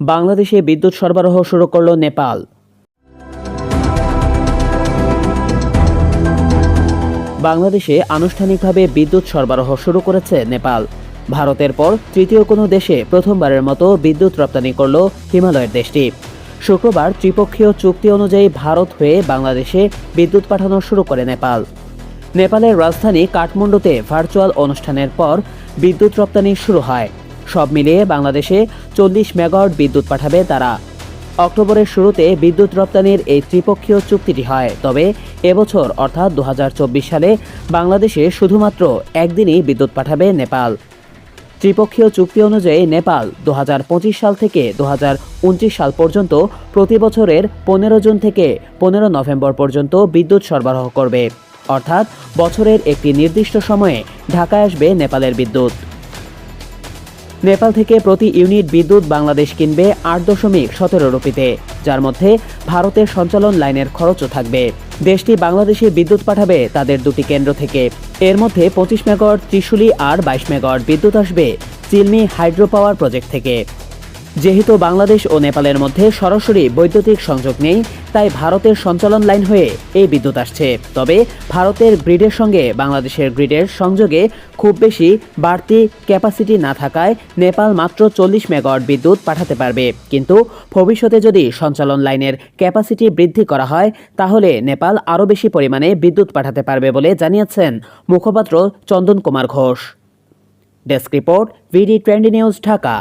বাংলাদেশে বিদ্যুৎ সরবরাহ শুরু করল নেপাল। বাংলাদেশে আনুষ্ঠানিকভাবে বিদ্যুৎ সরবরাহ শুরু করেছে নেপাল। ভারতের পর তৃতীয় কোনো দেশে প্রথমবারের মতো বিদ্যুৎ রপ্তানি করল হিমালয়ের দেশটি। শুক্রবার ত্রিপক্ষীয় চুক্তি অনুযায়ী ভারত হয়ে বাংলাদেশে বিদ্যুৎ পাঠানো শুরু করে নেপাল। নেপালের রাজধানী কাঠমান্ডুতে ভার্চুয়াল অনুষ্ঠানের পর বিদ্যুৎ রপ্তানি শুরু হয়। সব মিলিয়ে বাংলাদেশে চল্লিশ মেগাওয়াট বিদ্যুৎ পাঠাবে তারা। অক্টোবরের শুরুতে বিদ্যুৎ রপ্তানির এই ত্রিপক্ষীয় চুক্তিটি হয়, তবে এবছর, অর্থাৎ দু হাজার চব্বিশ সালে, বাংলাদেশে শুধুমাত্র একদিনই বিদ্যুৎ পাঠাবে নেপাল। ত্রিপক্ষীয় চুক্তি অনুযায়ী নেপাল দু হাজার পঁচিশ সাল থেকে দুহাজার উনত্রিশ সাল পর্যন্ত প্রতি বছরের পনেরো জুন থেকে পনেরো নভেম্বর পর্যন্ত বিদ্যুৎ সরবরাহ করবে। অর্থাৎ বছরের একটি নির্দিষ্ট সময়ে ঢাকায় আসবে নেপালের বিদ্যুৎ। নেপাল থেকে প্রতি ইউনিট বিদ্যুৎ বাংলাদেশ কিনবে আট দশমিক সতেরো রুপিতে, যার মধ্যে ভারতের সঞ্চালন লাইনের খরচও থাকবে। দেশটি বাংলাদেশে বিদ্যুৎ পাঠাবে তাদের দুটি কেন্দ্র থেকে। এর মধ্যে পঁচিশ মেগাওয়াট ত্রিশুলি আর বাইশ মেগাওয়াট বিদ্যুৎ আসবে চিলমি হাইড্রো পাওয়ার প্রজেক্ট থেকে। যেহেতু বাংলাদেশ ও নেপালের মধ্যে সরাসরি বৈদ্যুতিক সংযোগ নেই, তাই ভারতের সঞ্চালন লাইন হয়ে এই বিদ্যুৎ আসছে। তবে ভারতের গ্রিডের সঙ্গে বাংলাদেশের গ্রিডের সংযোগে খুব বেশি বাড়তি ক্যাপাসিটি না থাকায় নেপাল মাত্র চল্লিশ মেগাওয়াট বিদ্যুৎ পাঠাতে পারবে। কিন্তু ভবিষ্যতে যদি সঞ্চালন লাইনের ক্যাপাসিটি বৃদ্ধি করা হয়, তাহলে নেপাল আরও বেশি পরিমাণে বিদ্যুৎ পাঠাতে পারবে বলে জানিয়েছেন মুখপাত্র Chandan Kumar Ghosh. Desk report, VD twenty news, Dhaka.